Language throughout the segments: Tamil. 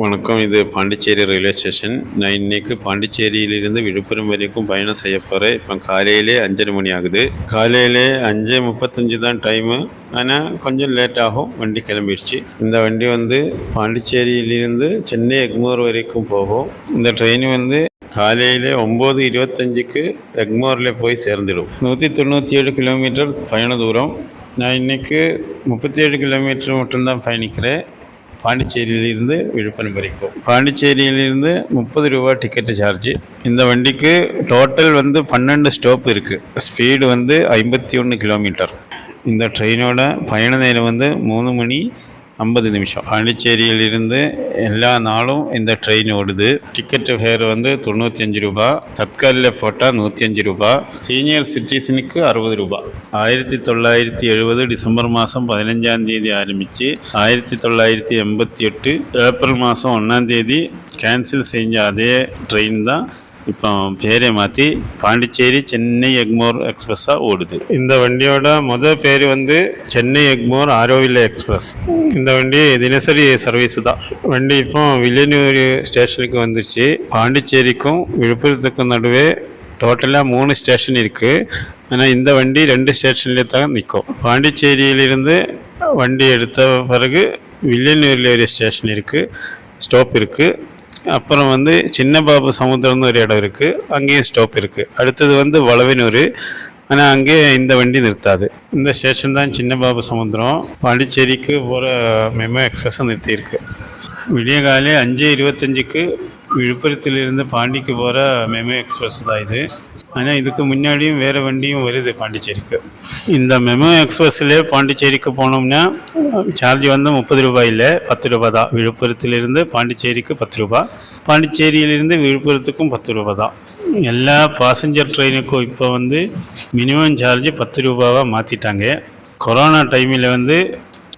வணக்கம். இது பாண்டிச்சேரி ரயில்வே ஸ்டேஷன். நான் இன்னைக்கு பாண்டிச்சேரியிலிருந்து விழுப்புரம் வரைக்கும் பயணம் செய்ய போகிறேன் இப்போ காலையிலே அஞ்சரை மணி ஆகுது. காலையிலே அஞ்சு முப்பத்தஞ்சு தான் டைமு ஆனால் கொஞ்சம் லேட் ஆகும். வண்டி கிளம்பிடுச்சு. இந்த வண்டி வந்து பாண்டிச்சேரியிலிருந்து சென்னை எக்மோர் வரைக்கும் போகும். இந்த ட்ரெயின் வந்து காலையிலே ஒம்பது இருபத்தஞ்சுக்கு எக்மோரில் போய் சேர்ந்துடும். நூற்றி தொண்ணூற்றி ஏழு கிலோமீட்டர் பயண தூரம். நான் இன்னைக்கு முப்பத்தி ஏழு கிலோமீட்டர் மட்டும்தான் பயணிக்கிறேன். பாண்டிச்சேரியிலிருந்து விழுப்புரம் வரைக்கும். பாண்டிச்சேரியிலிருந்து முப்பது ரூபா டிக்கெட்டு சார்ஜ் இந்த வண்டிக்கு டோட்டல் வந்து பன்னெண்டு ஸ்டாப் இருக்குது ஸ்பீடு வந்து ஐம்பத்தி ஒன்று கிலோமீட்டர் இந்த ட்ரெயினோட பயண நேரம் வந்து மூணு மணி ஐம்பது நிமிஷம் பாண்டிச்சேரியிலிருந்து எல்லா நாளும் இந்த ட்ரெயின் ஓடுது டிக்கெட்டு ஃபேர் வந்து தொண்ணூற்றி அஞ்சு ரூபா தத்காலில் போட்டால் நூற்றி அஞ்சு ரூபா சீனியர் சிட்டிசனுக்கு அறுபது ரூபா ஆயிரத்தி தொள்ளாயிரத்தி எழுபது டிசம்பர் மாதம் பதினஞ்சாம் தேதி ஆரம்பித்து ஆயிரத்தி தொள்ளாயிரத்தி எண்பத்தி எட்டு ஏப்ரல் மாதம் ஒன்றாம் தேதி கேன்சல் செஞ்ச அதே ட்ரெயின் தான் இப்போ பேரை மாற்றி பாண்டிச்சேரி சென்னை எக்மோர் எக்ஸ்பிரஸ்ஸாக ஓடுது இந்த வண்டியோட முதல் பேர் வந்து சென்னை எக்மோர் ஆரோவில்லை எக்ஸ்பிரஸ் இந்த வண்டி தினசரி சர்வீஸ் தான் வண்டி இப்போ வில்லியனூர் ஸ்டேஷனுக்கு வந்துருச்சு பாண்டிச்சேரிக்கும் விழுப்புரத்துக்கும் நடுவே டோட்டலாக மூணு ஸ்டேஷன் இருக்குது ஆனால் இந்த வண்டி ரெண்டு ஸ்டேஷன்லேயே தான் நிற்கும் பாண்டிச்சேரியிலிருந்து வண்டி எடுத்த பிறகு வில்லியனூரில் ஒரு ஸ்டேஷன் இருக்குது ஸ்டாப் இருக்குது அப்புறம் வந்து சின்னபாபு சமுத்திரம்னு ஒரு இடம் இருக்குது அங்கேயும் ஸ்டாப் இருக்குது அடுத்தது வந்து வளவினூர். ஆனால் அங்கே இந்த வண்டி நிறுத்தாது. இந்த ஸ்டேஷன் தான் சின்னபாபு சமுத்திரம். பாண்டிச்சேரிக்கு போகிற மெமோ எக்ஸ்பிரஸை நிறுத்தியிருக்கு. விடிய காலை அஞ்சு இருபத்தஞ்சுக்கு விழுப்புரத்திலிருந்து பாண்டிக்கு போகிற மெமோ எக்ஸ்பிரஸ் தான் இது. ஆனால் இதுக்கு முன்னாடியும் வேறு வண்டியும் வருது பாண்டிச்சேரிக்கு. இந்த மெமோ எக்ஸ்பிரஸ்லேயே பாண்டிச்சேரிக்கு போனோம்னா சார்ஜ் வந்து முப்பது ரூபாய் இல்லை பத்து ரூபா தான். விழுப்புரத்திலிருந்து பாண்டிச்சேரிக்கு பத்து ரூபா. பாண்டிச்சேரியிலிருந்து விழுப்புரத்துக்கும் பத்து ரூபா தான். எல்லா பாசஞ்சர் ட்ரெயினுக்கும் இப்போ வந்து மினிமம் சார்ஜ் பத்து ரூபாவாக மாற்றிட்டாங்க கொரோனா டைமில் வந்து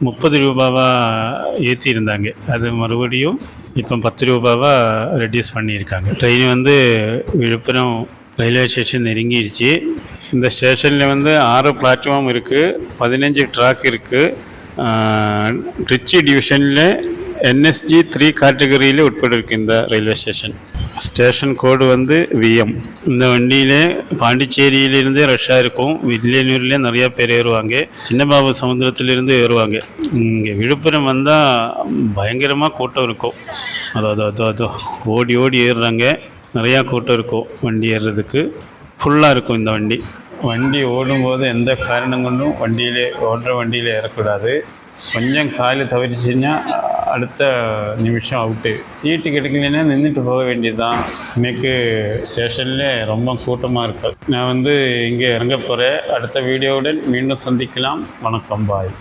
முப்பது ரூபாவாக ஏற்றியிருந்தாங்க அது மறுபடியும் இப்போ பத்து ரூபாவாக ரெடியூஸ் பண்ணியிருக்காங்க. ட்ரெயின் வந்து விழுப்புரம் ரயில்வே ஸ்டேஷன் நெருங்கிடுச்சு இந்த ஸ்டேஷனில் வந்து ஆறு பிளாட்ஃபார்ம் இருக்குது பதினஞ்சு ட்ராக் இருக்குது ட்ரிச்சி டிவிஷனில் என்எஸ்ஜி த்ரீ கேட்டகரியில் உட்பட்டிருக்கு இந்த ரயில்வே ஸ்டேஷன் ஸ்டேஷன் கோடு வந்து விஎம். இந்த வண்டியிலே பாண்டிச்சேரியிலிருந்தே ரஷ்ஷாக இருக்கும். வில்லியனூர்லேயே நிறையா பேர் ஏறுவாங்க. சின்னபாபு சமுத்திரத்திலிருந்து ஏறுவாங்க. இங்கே விழுப்புரம் வந்தால் பயங்கரமாக கூட்டம் இருக்கும். அதோ அதோ அதோ அதோ. ஓடி ஓடி ஏறுறாங்க. நிறையா கூட்டம் இருக்கும் வண்டி ஏறுறதுக்கு. ஃபுல்லாக இருக்கும் இந்த வண்டி. வண்டி ஓடும்போது எந்த காரணம் கொண்டும் வண்டியிலே ஓடுற வண்டியில் ஏறக்கூடாது. கொஞ்சம் காலு தவறிச்சின்னா அடுத்த நிமிஷம் அவுட்டு சீட்டு கிடைக்கலன்னா நின்றுட்டு போக வேண்டியது தான் இன்றைக்கு ஸ்டேஷனில் ரொம்ப கூட்டமாக இருக்கு. நான் வந்து இங்கே இறங்க போகிறேன் அடுத்த வீடியோவுடன் மீண்டும் சந்திக்கலாம். வணக்கம் பாய்